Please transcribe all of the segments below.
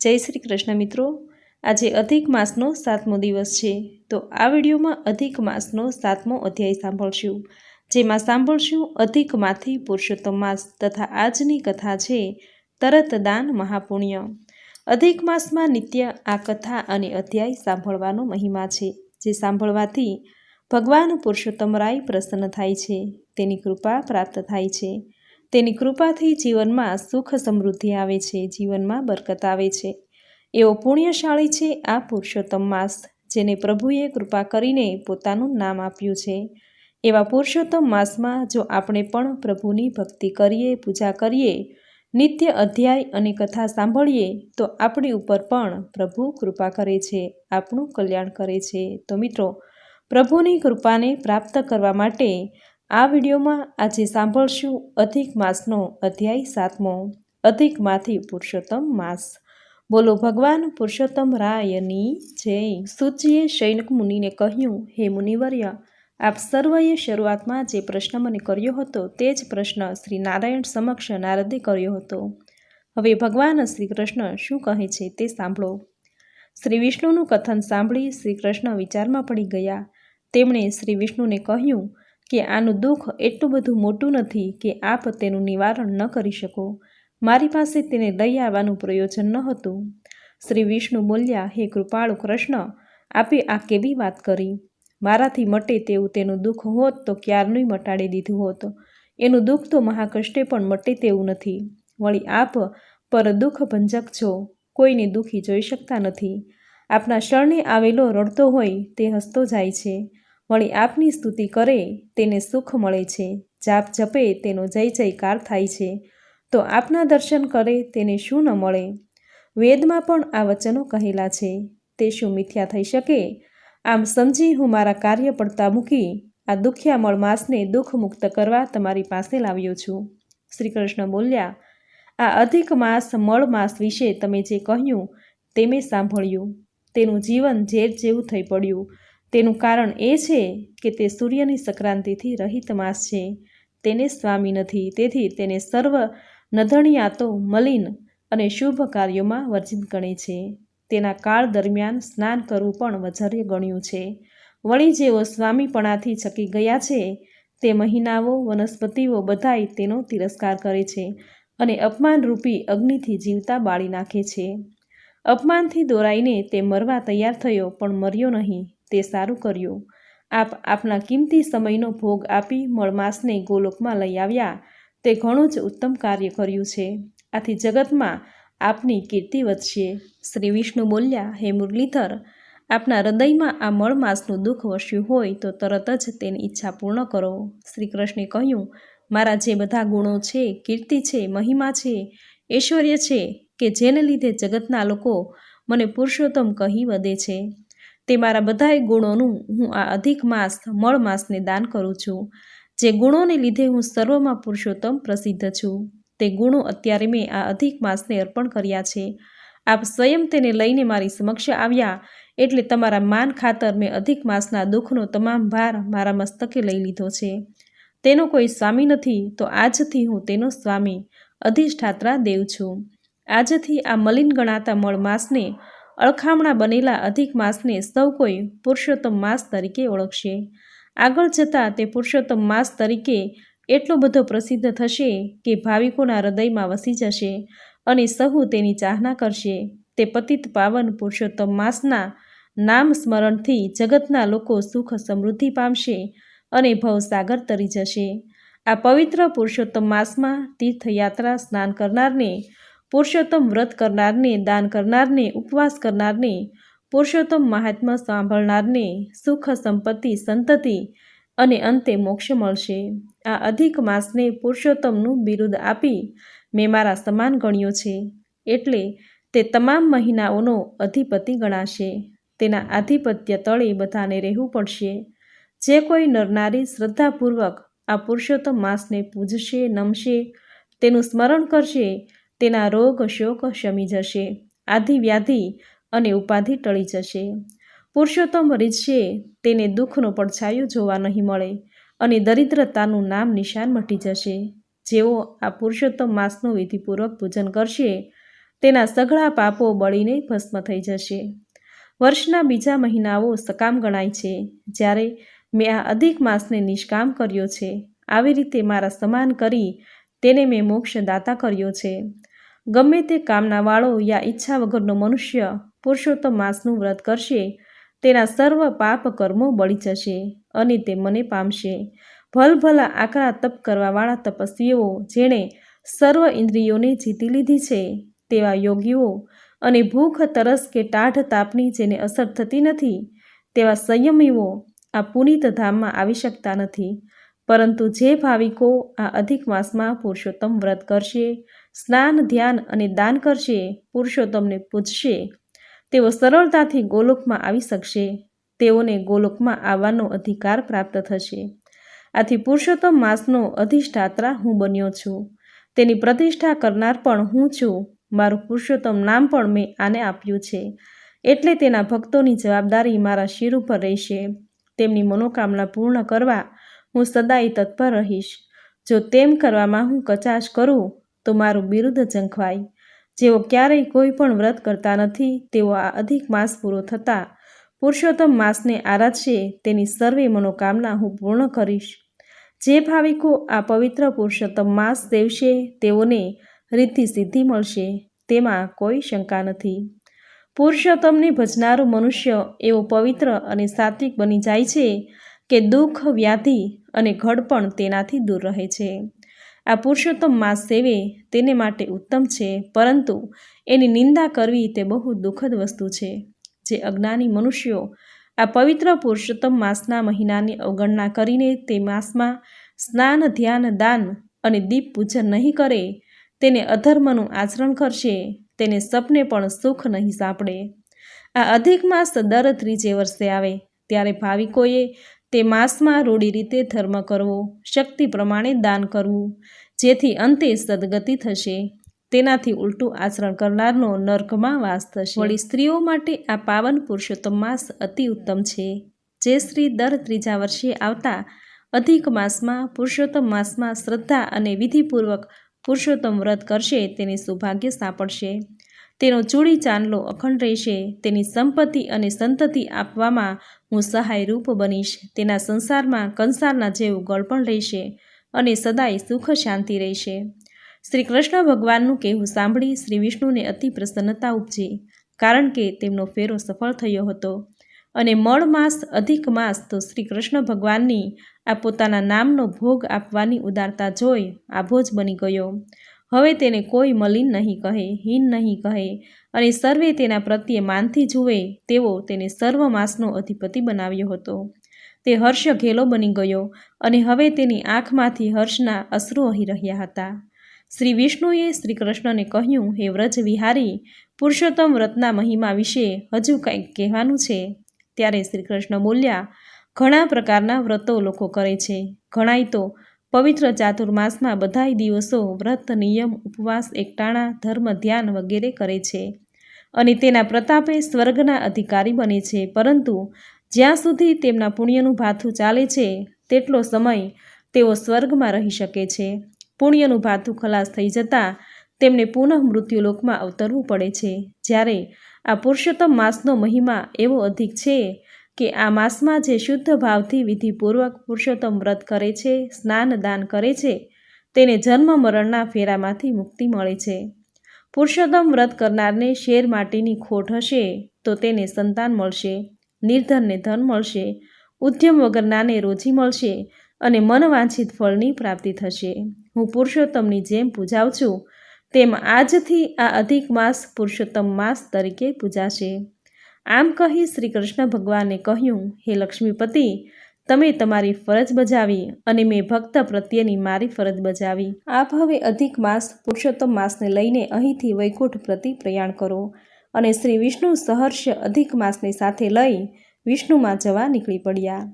જય શ્રી કૃષ્ણ મિત્રો. આજે અધિક માસનો સાતમો દિવસ છે. તો આ વિડીયોમાં અધિક માસનો સાતમો અધ્યાય સાંભળશું, જેમાં સાંભળશું અધિકમાંથી પુરુષોત્તમ માસ તથા આજની કથા છે, તરત દાન મહાપુણ્ય. અધિક માસમાં નિત્ય આ કથા અને અધ્યાય સાંભળવાનો મહિમા છે, જે સાંભળવાથી ભગવાન પુરુષોત્તમ રાય પ્રસન્ન થાય છે, તેની કૃપા પ્રાપ્ત થાય છે. તેની કૃપાથી જીવનમાં સુખ સમૃદ્ધિ આવે છે, જીવનમાં બરકત આવે છે. એવો પુણ્યશાળી છે આ પુરુષોત્તમ માસ, જેને પ્રભુએ કૃપા કરીને પોતાનું નામ આપ્યું છે. એવા પુરુષોત્તમ માસમાં જો આપણે પણ પ્રભુની ભક્તિ કરીએ, પૂજા કરીએ, નિત્ય અધ્યાય અને કથા સાંભળીએ, તો આપણી ઉપર પણ પ્રભુ કૃપા કરે છે, આપણું કલ્યાણ કરે છે. તો મિત્રો, પ્રભુની કૃપાને પ્રાપ્ત કરવા માટે આ વિડીયોમાં આજે સાંભળશું અધિક માસનો અધ્યાય સાતમો, અધિકમાંથી પુરુષોત્તમ માસ. બોલો, ભગવાન પુરુષોત્તમ રાયની જય. સૂચિએ શૈનક મુનિને કહ્યું, હે મુનિવર્ય, આપ સર્વએ શરૂઆતમાં જે પ્રશ્ન મને કર્યો હતો તે જ પ્રશ્ન શ્રી નારાયણ સમક્ષ નારદે કર્યો હતો. હવે ભગવાન શ્રી કૃષ્ણ શું કહે છે તે સાંભળો. શ્રી વિષ્ણુનું કથન સાંભળી શ્રી કૃષ્ણ વિચારમાં પડી ગયા. તેમણે શ્રી વિષ્ણુને કહ્યું કે આનું દુઃખ એટલું બધું મોટું નથી કે આપ તેનું નિવારણ ન કરી શકો. મારી પાસે તેને દઈ આવવાનું પ્રયોજન ન હતું. શ્રી વિષ્ણુ બોલ્યા, હે કૃપાળુ કૃષ્ણ, આપે આ કેવી વાત કરી? મારાથી મટે તેવું તેનું દુઃખ હોત તો ક્યારનું મટાડી દીધું હોત. એનું દુઃખ તો મહાકષ્ટે પણ મટે તેવું નથી. વળી આપ પર દુઃખ ભંજક છો. કોઈને દુઃખી જોઈ શકતા નથી. આપના શરણે આવેલો રડતો હોય તે હસતો જાય છે. વળી આપની સ્તુતિ કરે, તેને સુખ મળે છે. જાપ જપે, તેનો જય જયકાર થાય છે. તો આપના દર્શન કરે, તેને શું ન મળે? વેદમાં પણ આ વચનો કહેલા છે. તે શું મિથ્યા થઈ શકે? આમ સમજી હું મારા કાર્ય પડતા મૂકી, આ દુખ્યામળ માસને દુઃખ મુક્ત કરવા તમારી પાસે લાવ્યો છું. શ્રી કૃષ્ણ બોલ્યા, આ અધિક માસ મળ માસ વિશે તમે જે કહ્યું, તે મેં સાંભળ્યું. તેનું જીવન ઝેર જેવું થઈ પડ્યું. તેનું કારણ એ છે કે તે સૂર્યની સંક્રાંતિથી રહિત માસ છે. તેને સ્વામી નથી, તેથી તેને સર્વ નધણિયાતો મલિન અને શુભ કાર્યોમાં વર્જિત ગણે છે. તેના કાળ દરમિયાન સ્નાન કરવું પણ વજર્ય ગણ્યું છે. વળી જેઓ સ્વામીપણાથી છકી ગયા છે, તે મહિનાઓ, વનસ્પતિઓ બધાય તેનો તિરસ્કાર કરે છે અને અપમાનરૂપી અગ્નિથી જીવતા બાળી નાખે છે. અપમાનથી દોરાઈને તે મરવા તૈયાર થયો, પણ મર્યો નહીં. તે સારું કર્યું. આપ આપના કિંમતી સમયનો ભોગ આપી મળમાસને ગોલોકમાં લઈ આવ્યા. તે ઘણું જ ઉત્તમ કાર્ય કર્યું છે. આથી જગતમાં આપની કીર્તિ વધશે. શ્રી વિષ્ણુ બોલ્યા, હે મુરલીધર, આપના હૃદયમાં આ મળમાસનું દુઃખ વસ્યું હોય તો તરત જ તેની ઈચ્છા પૂર્ણ કરો. શ્રી કૃષ્ણે કહ્યું, મારા જે બધા ગુણો છે, કીર્તિ છે, મહિમા છે, ઐશ્વર્ય છે, કે જેને લીધે જગતના લોકો મને પુરુષોત્તમ કહી વધે છે તે મારા બધાય ગુણોનું હું આ અધિક માસ, મળ માસને દાન કરું છું. જે ગુણોને લીધે હું સર્વમાં પુરુષોત્તમ પ્રસિદ્ધ છું. તે ગુણો અત્યારે મેં આ અધિક માસને અર્પણ કર્યા છે. આપ સ્વયં તેને લઈને મારી સમક્ષ આવ્યા એટલે તમારા માન ખાતર મેં અધિક માસના દુઃખનો તમામ ભાર મારા મસ્તકે લઈ લીધો છે. તેનો કોઈ સ્વામી નથી, તો આજથી હું તેનો સ્વામી, અધિષ્ઠાત્રા દેવ છું. આજથી આ મલિન ગણાતા મળ માસને અળખામણા બનેલા અધિક માસને સૌ કોઈ પુરુષોત્તમ માસ તરીકે ઓળખશે. આગળ જતાં તે પુરુષોત્તમ માસ તરીકે એટલો બધો પ્રસિદ્ધ થશે કે ભાવિકોના હૃદયમાં વસી જશે અને સહુ તેની ચાહના કરશે. તે પતિત પાવન પુરુષોત્તમ માસના નામ સ્મરણથી જગતના લોકો સુખ સમૃદ્ધિ પામશે અને ભવસાગર તરી જશે. આ પવિત્ર પુરુષોત્તમ માસમાં તીર્થયાત્રા સ્નાન કરનારને પુરુષોત્તમ વ્રત કરનારને, દાન કરનારને, ઉપવાસ કરનારને, પુરુષોત્તમ મહાત્મા સાંભળનારને સુખ, સંપત્તિ, સંતતિ અને અંતે મોક્ષ મળશે. આ અધિક માસને પુરુષોત્તમનું બિરુદ આપી મેં મારા સમાન ગણ્યો છે. એટલે તે તમામ મહિનાઓનો અધિપતિ ગણાશે. તેના આધિપત્ય તળે બધાને રહેવું પડશે. જે કોઈ નરનારી શ્રદ્ધાપૂર્વક આ પુરુષોત્તમ માસને પૂજશે, નમશે, તેનું સ્મરણ કરશે તેના રોગ શોક શમી જશે, આધિ વ્યાધિ અને ઉપાધિ ટળી જશે. પુરુષોત્તમ રીતશે, તેને દુઃખનો પડછાયો જોવા નહીં મળે અને દરિદ્રતાનું નામ નિશાન મટી જશે. જેઓ આ પુરુષોત્તમ માસનું વિધિપૂર્વક પૂજન કરશે, તેના સઘળા પાપો બળીને ભસ્મ થઈ જશે. વર્ષના બીજા મહિનાઓ સકામ ગણાય છે. જ્યારે મેં આ અધિક માસને નિષ્કામ કર્યો છે, આવી રીતે મારા સમાન કરી તેને મેં મોક્ષદાતા કર્યો છે. ગમે તે કામનાવાળો યા ઈચ્છા વગરનો મનુષ્ય પુરુષોત્તમ માસનું વ્રત કરશે, તેના સર્વ પાપ કર્મો બળી જશે અને તે મને પામશે. ભલભલા આકરા તપ કરવાવાળા તપસ્વીઓ જેણે સર્વ ઇન્દ્રિયોને જીતી લીધી છે, તેવા યોગીઓ અને ભૂખ, તરસ કે ટાઢ તાપની જેને અસર થતી નથી, તેવા સંયમીઓ આ પુનિત ધામમાં આવી શકતા નથી. પરંતુ જે ભાવિકો આ અધિક માસમાં પુરુષોત્તમ વ્રત કરશે સ્નાન, ધ્યાન અને દાન કરશે, પુરુષોત્તમને પૂજશે. તેઓ સરળતાથી ગોલોકમાં આવી શકશે. તેઓને ગોલોકમાં આવવાનો અધિકાર પ્રાપ્ત થશે. આથી પુરુષોત્તમ માસનો અધિષ્ઠાત્રા હું બન્યો છું. તેની પ્રતિષ્ઠા કરનાર પણ હું છું. મારું પુરુષોત્તમ નામ પણ મેં આને આપ્યું છે. એટલે તેના ભક્તોની જવાબદારી મારા શિર ઉપર રહેશે. તેમની મનોકામના પૂર્ણ કરવા હું સદાય તત્પર રહીશ. જો તેમ કરવામાં હું કચાશ કરું તો મારું બિરુદ ઝંખવાય. જેઓ ક્યારેય કોઈ પણ વ્રત કરતા નથી, તેઓ આ અધિક માસ પૂરો થતાં પુરુષોત્તમ માસને આરાધશે, તેની સર્વે મનોકામના હું પૂર્ણ કરીશ. જે ભાવિકો આ પવિત્ર પુરુષોત્તમ માસ સેવશે તેઓને રીતિ સિદ્ધિ મળશે, તેમાં કોઈ શંકા નથી. પુરુષોત્તમને ભજનારો મનુષ્ય એવો પવિત્ર અને સાત્વિક બની જાય છે કે દુઃખ, વ્યાધિ અને ઘડપણ તેનાથી દૂર રહે છે. આ પુરુષોત્તમ માસ સેવે તેને માટે ઉત્તમ છે, પરંતુ એની નિંદા કરવી તે બહુ દુઃખદ વસ્તુ છે. જે અજ્ઞાની મનુષ્યો આ પવિત્ર પુરુષોત્તમ માસના મહિનાની અવગણના કરીને તે માસમાં સ્નાન, ધ્યાન, દાન અને દીપ પૂજન નહીં કરે, તેને અધર્મનું આચરણ કરશે, તેને સપને પણ સુખ નહીં સાંપડે. આ અધિક માસ દર ત્રીજે વર્ષે આવે, ત્યારે ભાવિકોએ તે માસમાં રૂઢી રીતે ધર્મ કરવો, શક્તિ પ્રમાણે દાન કરવું, જેથી અંતે સદગતિ થશે. તેનાથી ઉલટું આચરણ કરનારનો નર્કમાં વાસ થશે. વળી સ્ત્રીઓ માટે આ પાવન પુરુષોત્તમ માસ અતિ ઉત્તમ છે. જે સ્ત્રી દર ત્રીજા વર્ષે આવતા અધિક માસમાં પુરુષોત્તમ માસમાં શ્રદ્ધા અને વિધિપૂર્વક પુરુષોત્તમ વ્રત કરશે તેને સૌભાગ્ય સાંપડશે. તેનો ચૂડી ચાંદલો અખંડ રહેશે. તેની સંપત્તિ અને સંતતિ આપવામાં હું સહાયરૂપ બનીશ. તેના સંસારમાં કંસારના જેવું ગળપણ રહેશે અને સદાય સુખ શાંતિ રહેશે. શ્રી કૃષ્ણ ભગવાનનું કહેવું સાંભળી શ્રી વિષ્ણુને અતિ પ્રસન્નતા ઉપજી, કારણ કે તેમનો ફેરો સફળ થયો હતો. અને મળ માસ, અધિક માસ તો શ્રી કૃષ્ણ ભગવાનની આ પોતાના નામનો ભોગ આપવાની ઉદારતા જોઈ આભો જ બની ગયો. હવે તેને કોઈ મલિન નહીં કહે, હીન નહીં કહે અને સર્વે તેના પ્રત્યે માનથી જુએ તેવો તેને સર્વ માસનો અધિપતિ બનાવ્યો હતો. તે હર્ષ ઘેલો બની ગયો અને હવે તેની આંખમાંથી હર્ષના અશ્રુ અહીં રહ્યા હતા. શ્રી વિષ્ણુએ શ્રી કૃષ્ણને કહ્યું, હે વ્રજ વિહારી, પુરુષોત્તમ વ્રતના મહિમા વિશે હજુ કંઈક કહેવાનું છે? ત્યારે શ્રી કૃષ્ણ બોલ્યા, ઘણા પ્રકારના વ્રતો લોકો કરે છે. ઘણાય તો પવિત્ર ચાતુર્માસમાં બધાય દિવસો વ્રત, નિયમ, ઉપવાસ, એકટાણા, ધર્મ, ધ્યાન વગેરે કરે છે. અને તેના પ્રતાપે સ્વર્ગના અધિકારી બને છે. પરંતુ જ્યાં સુધી તેમના પુણ્યનું ભાથું ચાલે છે, તેટલો સમય તેઓ સ્વર્ગમાં રહી શકે છે. પુણ્યનું ભાથું ખલાસ થઈ જતાં તેમને પુનઃ મૃત્યુલોકમાં અવતરવું પડે છે. જ્યારે આ પુરુષોત્તમ માસનો મહિમા એવો અધિક છે કે આ માસમાં જે શુદ્ધ ભાવથી વિધિપૂર્વક પુરુષોત્તમ વ્રત કરે છે, સ્નાન દાન કરે છે, તેને જન્મ મરણના ફેરામાંથી મુક્તિ મળે છે. પુરુષોત્તમ વ્રત કરનારને શેર માટેની ખોટ હશે તો તેને સંતાન મળશે, નિર્ધનને ધન મળશે, ઉદ્યમ વગરનાને રોજી મળશે અને મનવાંછિત ફળની પ્રાપ્તિ થશે. હું પુરુષોત્તમની જેમ પૂજાઉં છું, તેમ આજથી આ અધિક માસ પુરુષોત્તમ માસ તરીકે પૂજાશે. આમ કહી શ્રી કૃષ્ણ ભગવાને કહ્યું, હે લક્ષ્મીપતિ તમે તમારી ફરજ બજાવી અને મેં ભક્ત પ્રત્યેની મારી ફરજ બજાવી. આપ હવે અધિક માસ, પુરુષોત્તમ માસને લઈને અહીંથી વૈકુંઠ પ્રતિ પ્રયાણ કરો અને શ્રી વિષ્ણુ સહર્ષ અધિક માસને સાથે લઈ વિષ્ણુમાં જવા નીકળી પડ્યા.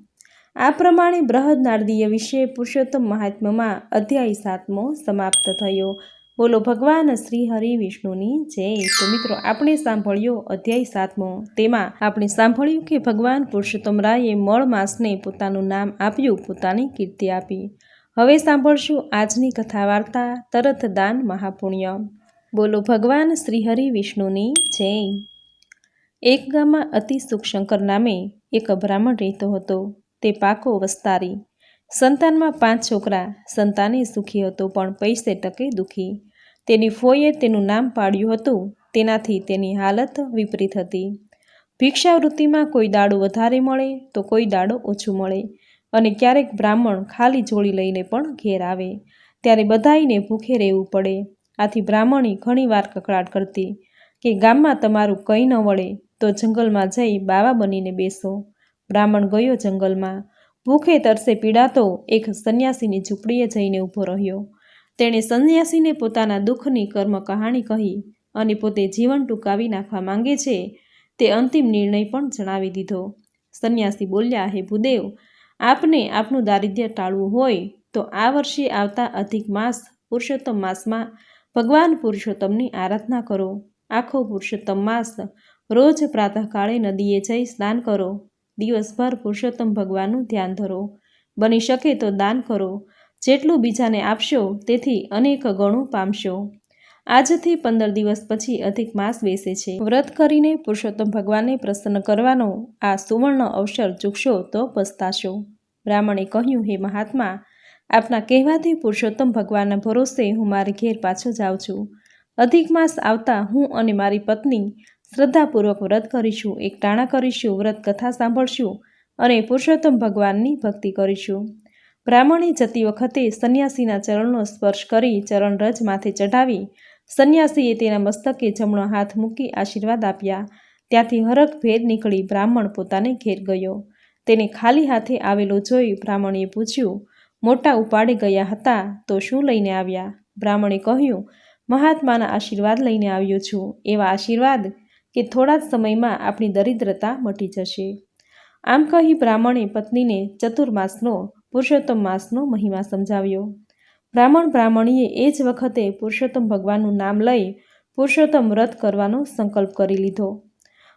આ પ્રમાણે બૃહદ નારદીય વિશે પુરુષોત્તમ મહાત્મ્યમાં અધ્યાય સાતમો સમાપ્ત થયો. બોલો, ભગવાન શ્રી હરિ વિષ્ણુની જય. તો મિત્રો, આપણે સાંભળ્યો અધ્યાય સાતમો. તેમાં આપણે સાંભળ્યું કે ભગવાન પુરુષોત્તમ રાયે મળ માસને પોતાનું નામ આપ્યું, પોતાની કીર્તિ આપી. હવે સાંભળશું આજની કથા વાર્તા તરત દાન મહાપુણ્ય. બોલો, ભગવાન શ્રીહરિ વિષ્ણુની જય. એક ગામમાં અતિ સુખશંકર નામે એક બ્રાહ્મણ રહેતો હતો. તે પાકો વસ્તારી. સંતાનમાં પાંચ છોકરા, સંતાને સુખી હતો પણ પૈસે ટકે દુખી. તેની ફોઈએ તેનું નામ પાડ્યું હતું, તેનાથી તેની હાલત વિપરીત હતી. ભિક્ષાવૃત્તિમાં કોઈ દાડો વધારે મળે તો કોઈ દાડો ઓછું મળે અને ક્યારેક બ્રાહ્મણ ખાલી જોડી લઈને પણ ઘેર આવે. ત્યારે બધાઈને ભૂખે રહેવું પડે. આથી બ્રાહ્મણી ઘણીવાર કકળાટ કરતી કે ગામમાં તમારું કંઈ ન વળે તો જંગલમાં જઈ બાવા બનીને બેસો. બ્રાહ્મણ ગયો જંગલમાં. ભૂખે તરસે પીડાતો એક સંન્યાસીની ઝૂંપડીએ જઈને ઊભો રહ્યો. તેણે સંન્યાસીને પોતાના દુઃખની કર્મ કહાણી કહી અને પોતે જીવન ટૂંકાવી નાખવા માંગે છે તે અંતિમ નિર્ણય પણ જણાવી દીધો. સંન્યાસી બોલ્યા, હે ભૂદેવ, આપને આપનું દારિદ્ર્ય ટાળવું હોય તો આ વર્ષે આવતા અધિક માસ પુરુષોત્તમ માસમાં ભગવાન પુરુષોત્તમની આરાધના કરો. આખો પુરુષોત્તમ માસ રોજ પ્રાતઃકાળે નદીએ જઈ સ્નાન કરો. દિવસભર પુરુષોત્તમ ભગવાનનું ધ્યાન ધરો. બની શકે તો દાન કરો. જેટલું બીજાને આપશો, તેથી અનેક ગણું પામશો. આજથી પંદર દિવસ પછી અધિક માસ બેસે છે. વ્રત કરીને પુરુષોત્તમ ભગવાનને પ્રસન્ન કરવાનો આ સુવર્ણ અવસર ચૂકશો તો પસ્તાશો. બ્રાહ્મણે કહ્યું, હે મહાત્મા, આપના કહેવાથી પુરુષોત્તમ ભગવાનના ભરોસે હું મારી ઘેર પાછો જાઉં છું. અધિક માસ આવતા હું અને મારી પત્ની શ્રદ્ધાપૂર્વક વ્રત કરીશું, એક ટાણા કરીશું, વ્રત કથા સાંભળશું અને પુરુષોત્તમ ભગવાનની ભક્તિ કરીશું. બ્રાહ્મણે જતી વખતે સંન્યાસીના ચરણનો સ્પર્શ કરી ચરણ રજ માથે ચઢાવી સંન્યાસીએ તેના મસ્તકે જમણો હાથ મૂકી આશીર્વાદ આપ્યા. ત્યાંથી હરખ ભેદ નીકળી બ્રાહ્મણ પોતાને ઘેર ગયો. તેને ખાલી હાથે આવેલો જોઈ બ્રાહ્મણે પૂછ્યું, મોટા ઉપાડે ગયા હતા તો શું લઈને આવ્યા? બ્રાહ્મણે કહ્યું, મહાત્માના આશીર્વાદ લઈને આવ્યો છું. એવા આશીર્વાદ કે થોડા જ સમયમાં આપણી દરિદ્રતા મટી જશે. આમ કહી બ્રાહ્મણે પત્નીને ચતુર્માસનો પુરુષોત્તમ માસનો મહિમા સમજાવ્યો. બ્રાહ્મણ બ્રાહ્મણીએ એ જ વખતે પુરુષોત્તમ ભગવાનનું નામ લઈ પુરુષોત્તમ વ્રત કરવાનો સંકલ્પ કરી લીધો.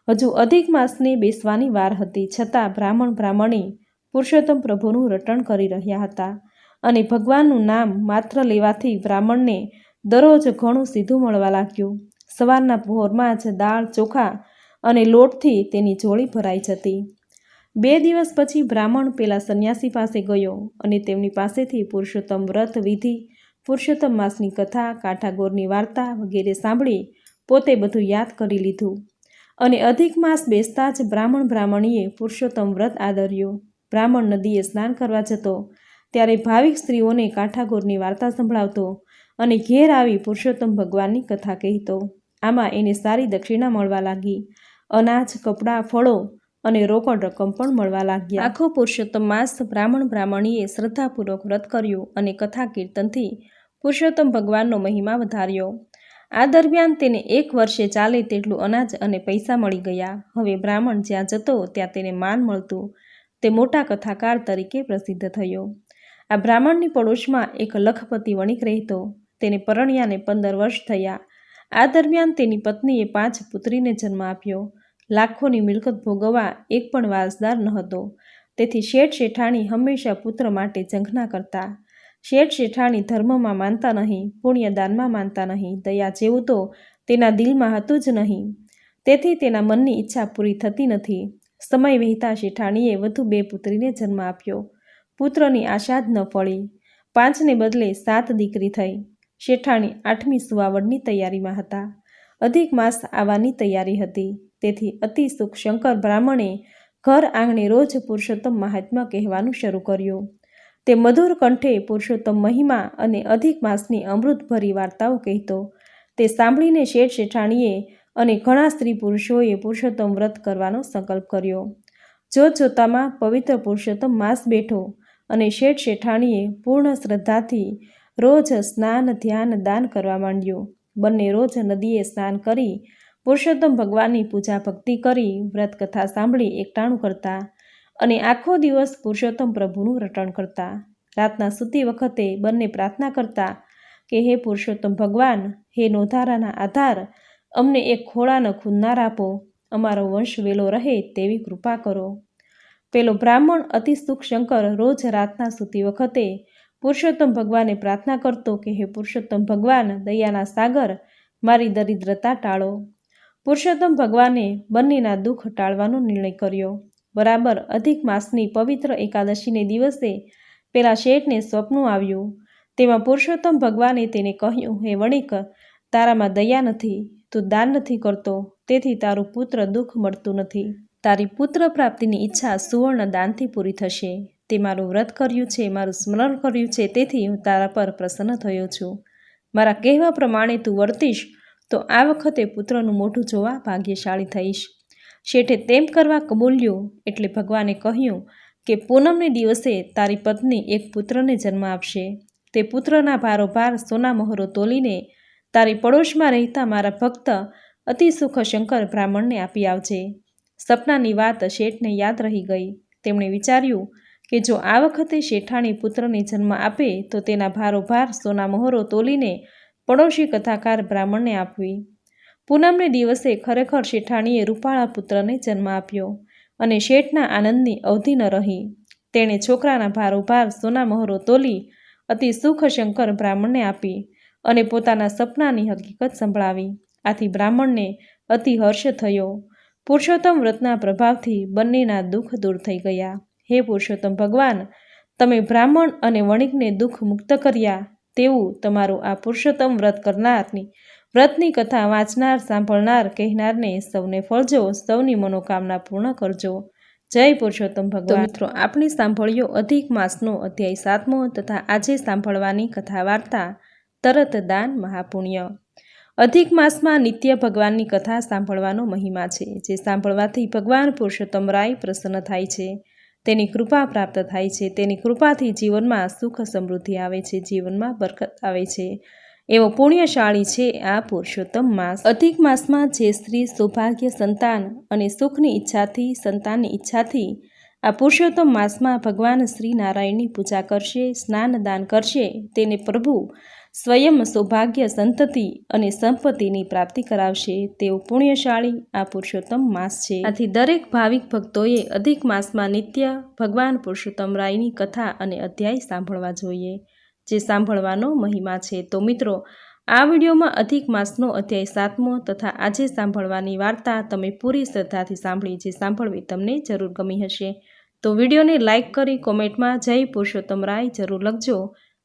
હજુ અધિક માસને બેસવાની વાર હતી, છતાં બ્રાહ્મણ બ્રાહ્મણી પુરુષોત્તમ પ્રભુનું રટણ કરી રહ્યા હતા અને ભગવાનનું નામ માત્ર લેવાથી બ્રાહ્મણને દરરોજ ઘણું સીધું મળવા લાગ્યું. સવારના ભોરમાં જ દાળ ચોખા અને લોટથી તેની જોળી ભરાઈ જતી. બે દિવસ પછી બ્રાહ્મણ પેલા સંન્યાસી પાસે ગયો અને તેમની પાસેથી પુરુષોત્તમ વ્રત વિધિ, પુરુષોત્તમ માસની કથા, કાંઠાગોરની વાર્તા વગેરે સાંભળી પોતે બધું યાદ કરી લીધું. અને અધિક માસ બેસતા જ બ્રાહ્મણ બ્રાહ્મણીએ પુરુષોત્તમ વ્રત આદર્યો. બ્રાહ્મણ નદીએ સ્નાન કરવા જતો, ત્યારે ભાવિક સ્ત્રીઓને કાંઠાગોરની વાર્તા સંભળાવતો અને ઘેર આવી પુરુષોત્તમ ભગવાનની કથા કહેતો. આમાં એને સારી દક્ષિણા મળવા લાગી. અનાજ, કપડાં, ફળો અને રોકડ રકમ પણ મળવા લાગ્યા. આખો પુરુષોત્તમ માસ બ્રાહ્મણ બ્રાહ્મણીએ શ્રદ્ધાપૂર્વક વ્રત કર્યું અને કથા કીર્તનથી પુરુષોત્તમ ભગવાનનો મહિમા વધાર્યો. આ દરમિયાન તેને એક વર્ષે ચાલે તેટલું અનાજ અને પૈસા મળી ગયા. હવે બ્રાહ્મણ જ્યાં જતો ત્યાં તેને માન મળતું. તે મોટા કથાકાર તરીકે પ્રસિદ્ધ થયો. આ બ્રાહ્મણની પડોશમાં એક લખપતિ વણિક રહેતો. તેને પરણ્યાને પંદર વર્ષ થયા. આ દરમિયાન તેની પત્નીએ પાંચ પુત્રીને જન્મ આપ્યો. લાખોની મિલકત ભોગવવા એક પણ વારસદાર ન તેથી શેઠ શેઠાણી હંમેશા પુત્ર માટે ઝંખના કરતા. શેઠ શેઠાણી ધર્મમાં માનતા નહીં, પુણ્યદાનમાં માનતા નહીં, દયા જેવું તો તેના દિલમાં હતું જ નહીં. તેથી તેના મનની ઈચ્છા પૂરી થતી નથી. સમય વહેતા શેઠાણીએ વધુ બે પુત્રીને જન્મ આપ્યો. પુત્રની આશા જ ન ફળી પાંચને બદલે સાત દીકરી થઈ. શેઠાણી આઠમી સુવાવડની તૈયારીમાં હતા. અધિક માસ આવવાની તૈયારી હતી. તેથી અતિ સુખ શંકર બ્રાહ્મણે ઘર આંગણે રોજ પુરુષોત્તમ મહાત્મા કહેવાનું શરૂ કર્યું. તે મધુર કંઠે પુરુષોત્તમ મહિમા અને અધિક માસની અમૃતભરી વાર્તાઓ કહેતો. તે સાંભળીને શેઠ શેઠાણીએ અને ઘણા સ્ત્રી પુરુષોએ પુરુષોત્તમ વ્રત કરવાનો સંકલ્પ કર્યો. જોત જોતામાં પવિત્ર પુરુષોત્તમ માસ બેઠો અને શેઠ શેઠાણીએ પૂર્ણ શ્રદ્ધાથી રોજ સ્નાન, ધ્યાન, દાન કરવા માંડ્યું. બંને રોજ નદીએ સ્નાન કરી, પુરુષોત્તમ ભગવાનની પૂજા ભક્તિ કરી વ્રત કથા સાંભળી, એકટાણું કરતા અને આખો દિવસ પુરુષોત્તમ પ્રભુનું રટણ કરતા. રાતના સૂતી વખતે બંને પ્રાર્થના કરતા કે, હે પુરુષોત્તમ ભગવાન, હે નોધારાના આધાર, અમને એક ખોળાનો ખૂનનાર આપો. અમારો વંશ વેલો રહે તેવી કૃપા કરો. પેલો બ્રાહ્મણ અતિ સુખ શંકર રોજ રાતના સૂતી વખતે પુરુષોત્તમ ભગવાને પ્રાર્થના કરતો કે, હે પુરુષોત્તમ ભગવાન, દયાના સાગર, મારી દરિદ્રતા ટાળો. પુરુષોત્તમ ભગવાને બંનેના દુઃખ ટાળવાનો નિર્ણય કર્યો. બરાબર અધિક માસની પવિત્ર એકાદશીને દિવસે પેલા શેઠને સ્વપ્ન આવ્યું. તેમાં પુરુષોત્તમ ભગવાને તેને કહ્યું, હે વણિક, તારામાં દયા નથી, તું દાન નથી કરતો, તેથી તારું પુત્ર દુઃખ મળતું નથી. તારી પુત્ર પ્રાપ્તિની ઈચ્છા સુવર્ણ દાનથી પૂરી થશે. તે મારું વ્રત કર્યું છે, મારું સ્મરણ કર્યું છે, તેથી હું તારા પર પ્રસન્ન થયો છું. મારા કહેવા પ્રમાણે તું વર્તીશ, તો આ વખતે પુત્રનું મોઢું જોવા ભાગ્યશાળી થઈશ. શેઠે તેમ કરવા કબૂલ્યું, એટલે ભગવાને કહ્યું કે પૂનમને દિવસે તારી પત્ની એક પુત્રને જન્મ આપશે. તે પુત્રના ભારોભાર સોના મહોરો તોલીને તારી પડોશમાં રહેતા મારા ભક્ત અતિ સુખશંકર બ્રાહ્મણને આપી આવજે. સપનાની વાત શેઠને યાદ રહી ગઈ. તેમણે વિચાર્યું કે જો આ વખતે શેઠાણી પુત્રને જન્મ આપે, તો તેના ભારોભાર સોના મહોરો તોલીને પડોશી કથાકાર બ્રાહ્મણને આપવી. પૂનમને દિવસે ખરેખર શેઠાણીએ રૂપાળા પુત્રને જન્મ આપ્યો અને શેઠના આનંદની અવધિ ન રહી. તેણે છોકરાના ભારોભાર સોના મહોરો તોલી અતિ સુખશંકર બ્રાહ્મણને આપી અને પોતાના સપનાની હકીકત સંભળાવી. આથી બ્રાહ્મણને અતિ હર્ષ થયો. પુરુષોત્તમ વ્રતના પ્રભાવથી બંનેના દુઃખ દૂર થઈ ગયા. હે પુરુષોત્તમ ભગવાન, તમે બ્રાહ્મણ અને વણિકને દુઃખ મુક્ત કર્યા તેવું તમારું આ પુરુષોત્તમ વ્રત કરનારની, વ્રતની કથા વાંચનાર, સાંભળનાર, કહેનારને સૌને ફળજો, સૌની મનોકામના પૂર્ણ કરજો. જય પુરુષોત્તમ ભગવાન. મિત્રો, આપણે સાંભળ્યો અધિક માસનો અધ્યાય સાતમો તથા આજે સાંભળવાની કથા વાર્તા, તરત દાન મહાપુણ્ય. અધિક માસમાં નિત્ય ભગવાનની કથા સાંભળવાનો મહિમા છે, જે સાંભળવાથી ભગવાન પુરુષોત્તમ રાય પ્રસન્ન થાય છે. તેની કૃપા પ્રાપ્ત થાય છે. તેની કૃપાથી જીવનમાં સુખ સમૃદ્ધિ આવે છે. જીવનમાં બરકત આવે છે. એવો પુણ્યશાળી છે આ પુરુષોત્તમ માસ. અધિક માસમાં જે સ્ત્રી સૌભાગ્ય, સંતાન અને સુખની ઈચ્છાથી, સંતાનની ઈચ્છાથી આ પુરુષોત્તમ માસમાં ભગવાન શ્રી નારાયણની પૂજા કરશે, સ્નાન દાન કરશે. તેને પ્રભુ સ્વયં સૌભાગ્ય, સંતતિ અને સંપત્તિની પ્રાપ્તિ કરાવશે. તેવું પુણ્યશાળી, આ પુરુષોત્તમ માસ છે. આથી દરેક ભાવિક ભક્તોએ અધિક માસમાં નિત્ય ભગવાન પુરુષોત્તમ રાયની કથા અને અધ્યાય સાંભળવા જોઈએ, જે સાંભળવાનો મહિમા છે. તો મિત્રો, આ વિડીયોમાં અધિક માસનો અધ્યાય સાતમો તથા આજે સાંભળવાની વાર્તા તમે પૂરી શ્રદ્ધાથી સાંભળી, જે સાંભળવી તમને જરૂર ગમી હશે. તો વિડીયોને લાઇક કરી કોમેન્ટમાં જય પુરુષોત્તમ રાય જરૂર લખજો.